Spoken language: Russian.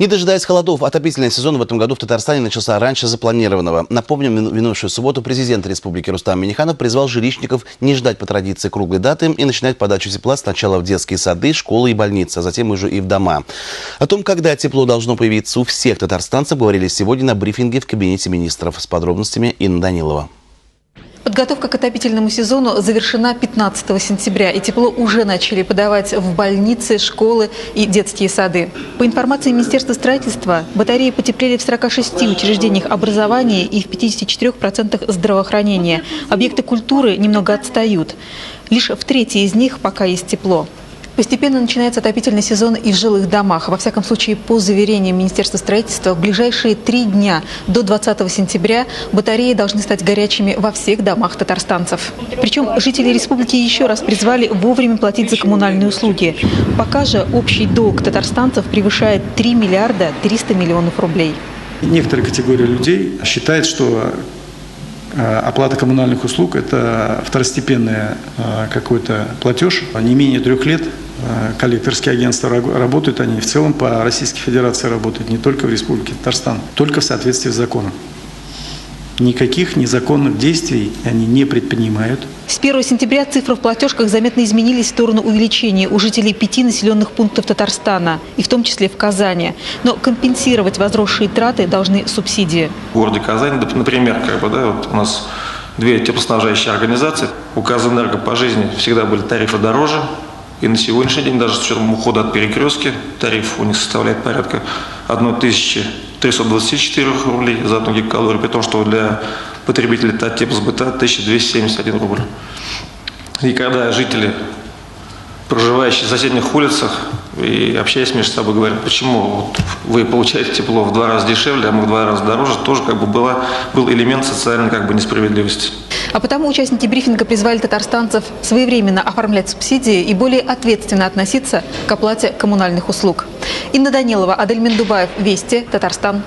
Не дожидаясь холодов, отопительный сезон в этом году в Татарстане начался раньше запланированного. Напомним, минувшую субботу президент республики Рустам Миниханов призвал жилищников не ждать по традиции круглой даты и начинать подачу тепла сначала в детские сады, школы и больницы, а затем уже и в дома. О том, когда тепло должно появиться у всех татарстанцев, говорили сегодня на брифинге в кабинете министров. С подробностями Инна Данилова. Подготовка к отопительному сезону завершена 15 сентября, и тепло уже начали подавать в больницы, школы и детские сады. По информации Министерства строительства, батареи потеплели в 46 учреждениях образования и в 54% здравоохранения. Объекты культуры немного отстают. Лишь в трети из них пока есть тепло. Постепенно начинается отопительный сезон и в жилых домах. Во всяком случае, по заверениям Министерства строительства, в ближайшие три дня до 20 сентября батареи должны стать горячими во всех домах татарстанцев. Причем жители республики еще раз призвали вовремя платить за коммунальные услуги. Пока же общий долг татарстанцев превышает 3 миллиарда 300 миллионов рублей. Некоторые категории людей считают, что оплата коммунальных услуг – это второстепенный э, какой-то платеж. Не менее трех лет Э, коллекторские агентства работают, они в целом по Российской Федерации работают, не только в Республике Татарстан, только в соответствии с законом. Никаких незаконных действий они не предпринимают. С 1 сентября цифры в платежках заметно изменились в сторону увеличения у жителей пяти населенных пунктов Татарстана, и в том числе в Казани. Но компенсировать возросшие траты должны субсидии. В городе Казани, например, как бы, да, вот у нас две теплоснабжающие организации. У Казэнерго по жизни всегда были тарифы дороже, и на сегодняшний день, даже с учетом ухода от перекрестки, тариф у них составляет порядка 1324 рублей за одну гигакалорию, при том, что для потребителей теплосбыта 1271 рубль. И когда жители, проживающие в соседних улицах, и общаясь между собой, говорят, почему вот вы получаете тепло в два раза дешевле, а мы в два раза дороже, тоже как бы была, был элемент социальной как бы несправедливости. А потому участники брифинга призвали татарстанцев своевременно оформлять субсидии и более ответственно относиться к оплате коммунальных услуг. Инна Данилова, Адельмин Дубаев, Вести, Татарстан.